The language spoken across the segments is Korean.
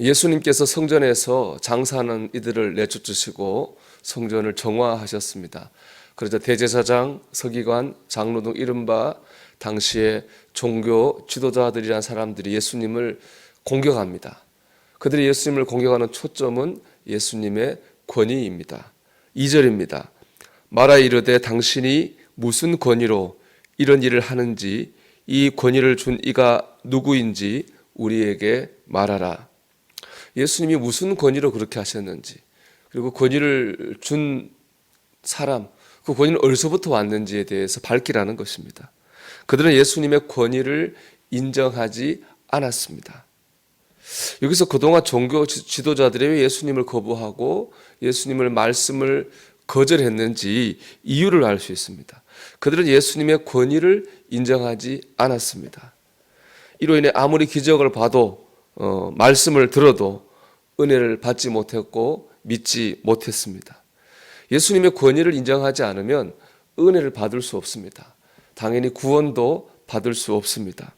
예수님께서 성전에서 장사하는 이들을 내쫓으시고 성전을 정화하셨습니다. 그러자 대제사장, 서기관, 장로 등 이른바 당시에 종교 지도자들이란 사람들이 예수님을 공격합니다. 그들이 예수님을 공격하는 초점은 예수님의 권위입니다. 2절입니다. 말하 이르되 당신이 무슨 권위로 이런 일을 하는지 이 권위를 준 이가 누구인지 우리에게 말하라. 예수님이 무슨 권위로 그렇게 하셨는지 그리고 권위를 준 사람 그 권위는 어디서부터 왔는지에 대해서 밝히라는 것입니다. 그들은 예수님의 권위를 인정하지 않았습니다. 여기서 그동안 종교 지도자들이 왜 예수님을 거부하고 예수님을 말씀을 거절했는지 이유를 알 수 있습니다. 그들은 예수님의 권위를 인정하지 않았습니다. 이로 인해 아무리 기적을 봐도 어, 말씀을 들어도 은혜를 받지 못했고 믿지 못했습니다. 예수님의 권위를 인정하지 않으면 은혜를 받을 수 없습니다. 당연히 구원도 받을 수 없습니다.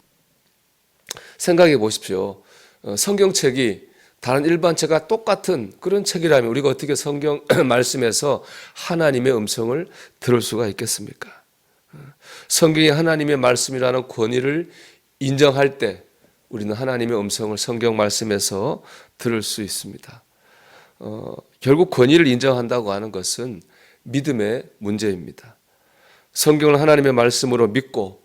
생각해 보십시오. 어, 성경책이 다른 일반 책과 똑같은 그런 책이라면 우리가 어떻게 성경 말씀에서 하나님의 음성을 들을 수가 있겠습니까? 어, 성경이 하나님의 말씀이라는 권위를 인정할 때 우리는 하나님의 음성을 성경 말씀에서 들을 수 있습니다. 어, 결국 권위를 인정한다고 하는 것은 믿음의 문제입니다. 성경을 하나님의 말씀으로 믿고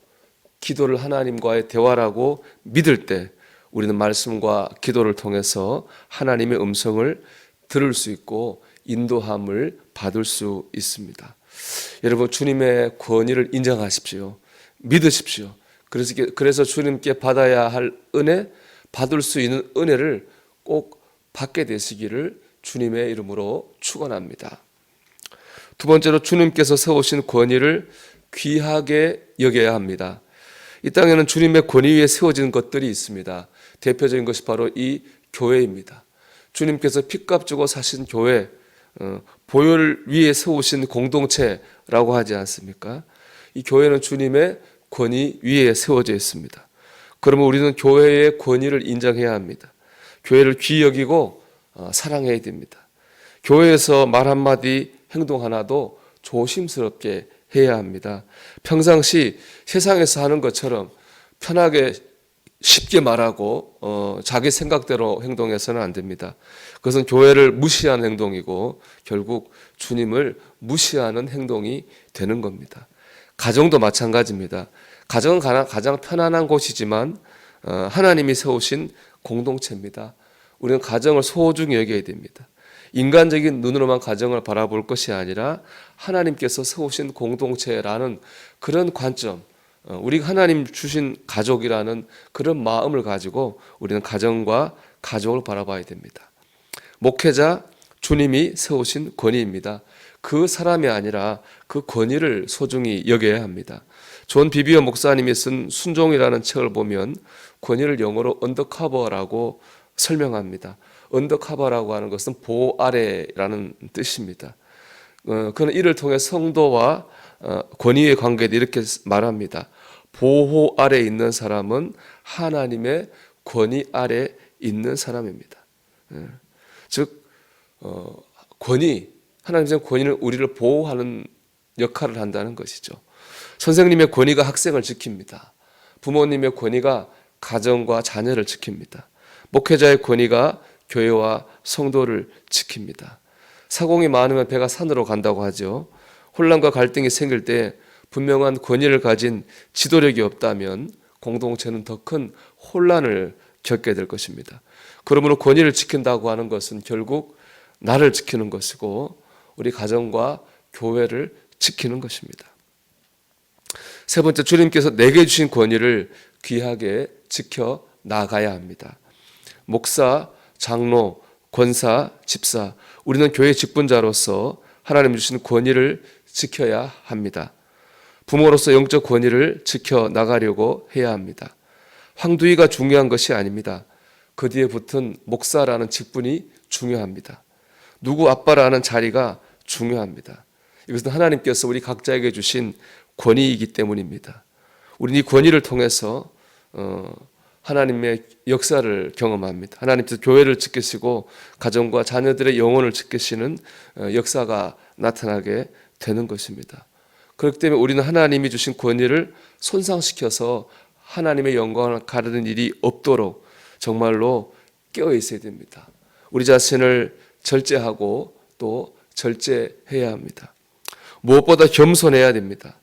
기도를 하나님과의 대화라고 믿을 때 우리는 말씀과 기도를 통해서 하나님의 음성을 들을 수 있고 인도함을 받을 수 있습니다. 여러분 주님의 권위를 인정하십시오. 믿으십시오. 그래서, 그래서 주님께 받아야 할 은혜, 받을 수 있는 은혜를 꼭 받게 되시기를 주님의 이름으로 축원합니다. 두 번째로 주님께서 세우신 권위를 귀하게 여겨야 합니다. 이 땅에는 주님의 권위 위에 세워진 것들이 있습니다. 대표적인 것이 바로 이 교회입니다. 주님께서 피값 주고 사신 교회, 어, 보혈 위에 세우신 공동체라고 하지 않습니까? 이 교회는 주님의 권위 위에 세워져 있습니다. 그러면 우리는 교회의 권위를 인정해야 합니다. 교회를 귀히 여기고 어, 사랑해야 됩니다. 교회에서 말 한마디 행동 하나도 조심스럽게 해야 합니다. 평상시 세상에서 하는 것처럼 편하게 쉽게 말하고 어, 자기 생각대로 행동해서는 안 됩니다. 그것은 교회를 무시하는 행동이고 결국 주님을 무시하는 행동이 되는 겁니다. 가정도 마찬가지입니다. 가정은 가장 편안한 곳이지만 어, 하나님이 세우신 공동체입니다. 우리는 가정을 소중히 여겨야 됩니다. 인간적인 눈으로만 가정을 바라볼 것이 아니라 하나님께서 세우신 공동체라는 그런 관점, 어, 우리 하나님 주신 가족이라는 그런 마음을 가지고 우리는 가정과 가족을 바라봐야 됩니다. 목회자 주님이 세우신 권위입니다. 그 사람이 아니라 그 권위를 소중히 여겨야 합니다. 존 비비어 목사님이 쓴 순종이라는 책을 보면 권위를 영어로 언더커버라고 설명합니다. 언더커버라고 하는 것은 보호 아래라는 뜻입니다. 어, 그는 이를 통해 성도와 어, 권위의 관계를 이렇게 말합니다. 보호 아래 있는 사람은 하나님의 권위 아래 있는 사람입니다. 예. 즉 어, 권위 하나님의 권위는 우리를 보호하는 역할을 한다는 것이죠. 선생님의 권위가 학생을 지킵니다. 부모님의 권위가 가정과 자녀를 지킵니다. 목회자의 권위가 교회와 성도를 지킵니다. 사공이 많으면 배가 산으로 간다고 하죠. 혼란과 갈등이 생길 때 분명한 권위를 가진 지도력이 없다면 공동체는 더 큰 혼란을 겪게 될 것입니다. 그러므로 권위를 지킨다고 하는 것은 결국 나를 지키는 것이고 우리 가정과 교회를 지키는 것입니다. 세 번째 주님께서 내게 주신 권위를 귀하게 지켜 나가야 합니다. 목사, 장로, 권사, 집사, 우리는 교회 직분자로서 하나님 주신 권위를 지켜야 합니다. 부모로서 영적 권위를 지켜 나가려고 해야 합니다. 황두이가 중요한 것이 아닙니다. 그 뒤에 붙은 목사라는 직분이 중요합니다. 누구 아빠라는 자리가 중요합니다. 이것은 하나님께서 우리 각자에게 주신 권위이기 때문입니다. 우리는 이 권위를 통해서 어, 하나님의 역사를 경험합니다. 하나님께서 교회를 지키시고 가정과 자녀들의 영혼을 지키시는 어, 역사가 나타나게 되는 것입니다. 그렇기 때문에 우리는 하나님이 주신 권위를 손상시켜서 하나님의 영광을 가르는 일이 없도록 정말로 깨어 있어야 됩니다. 우리 자신을 절제하고 또 절제해야 합니다. 무엇보다 겸손해야 됩니다.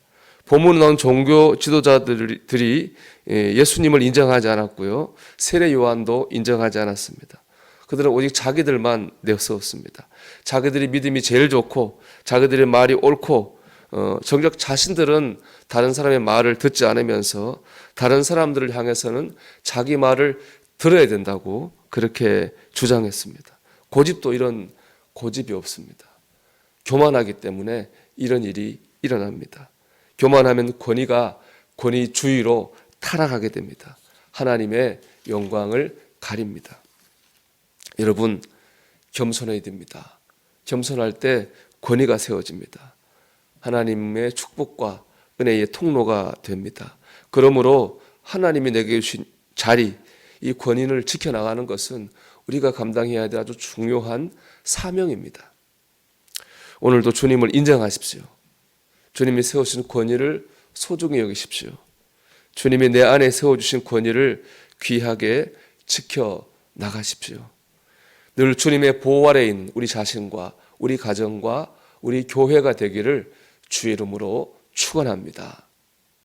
본문에 나온 종교 지도자들이 예, 예수님을 인정하지 않았고요. 세례 요한도 인정하지 않았습니다. 그들은 오직 자기들만 내세웠습니다. 자기들이 믿음이 제일 좋고 자기들의 말이 옳고 어, 정작 자신들은 다른 사람의 말을 듣지 않으면서 다른 사람들을 향해서는 자기 말을 들어야 된다고 그렇게 주장했습니다. 고집도 이런 고집이 없습니다. 교만하기 때문에 이런 일이 일어납니다. 교만하면 권위가 권위주의로 타락하게 됩니다. 하나님의 영광을 가립니다. 여러분 겸손해야 됩니다. 겸손할 때 권위가 세워집니다. 하나님의 축복과 은혜의 통로가 됩니다. 그러므로 하나님이 내게 주신 자리, 이 권위를 지켜나가는 것은 우리가 감당해야 될 아주 중요한 사명입니다. 오늘도 주님을 인정하십시오. 주님이 세우신 권위를 소중히 여기십시오. 주님이 내 안에 세워주신 권위를 귀하게 지켜 나가십시오. 늘 주님의 보호 아래인 우리 자신과 우리 가정과 우리 교회가 되기를 주의 이름으로 축원합니다.